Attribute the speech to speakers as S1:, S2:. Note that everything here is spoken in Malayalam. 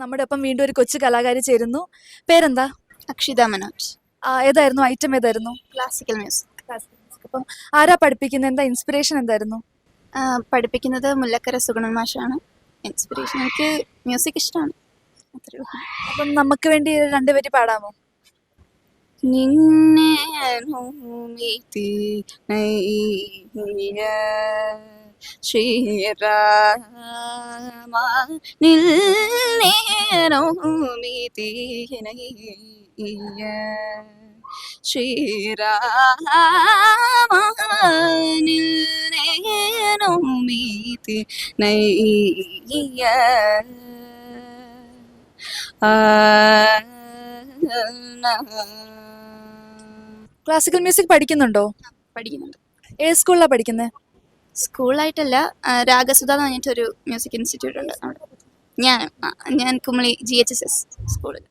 S1: നമ്മുടെ ഒപ്പം വീണ്ടും ഒരു കൊച്ചു കലാകാരി ചേരുന്നു. പേരെന്താ?
S2: അക്ഷിത മനോജ്.
S1: ഏതായിരുന്നു? ഐറ്റം ഏതായിരുന്നു?
S2: ക്ലാസിക്കൽ മ്യൂസിക്
S1: അപ്പം ആരാ പഠിപ്പിക്കുന്നത് എന്താ ഇൻസ്പിറേഷൻ എന്തായിരുന്നു?
S2: പഠിപ്പിക്കുന്നത് മുല്ലക്കര സുഗുണൻ മാഷാണ്. ഇൻസ്പിറേഷൻ എനിക്ക് മ്യൂസിക് ഇഷ്ടമാണ്.
S1: അപ്പം നമുക്ക് വേണ്ടി രണ്ടുപേര് പാടാമോ?
S2: നിന്നെ നോമിതി നയ്യ ശ്രീരാമ നിന്നെ നോമിതി നയ്യ
S1: ക്ലാസിക്കൽ മ്യൂസിക് പഠിക്കുന്നുണ്ടോ?
S2: പഠിക്കുന്നുണ്ട്.
S1: ഏത് സ്കൂളിലാണ് പഠിക്കുന്നത്
S2: സ്കൂളായിട്ടല്ല രാഗസുധ എന്ന് പറഞ്ഞിട്ടൊരു മ്യൂസിക് ഇൻസ്റ്റിറ്റ്യൂട്ട് ഉണ്ട് അവിടെ ഞാൻ ഞാൻ Kumily G H S S സ്കൂളിൽ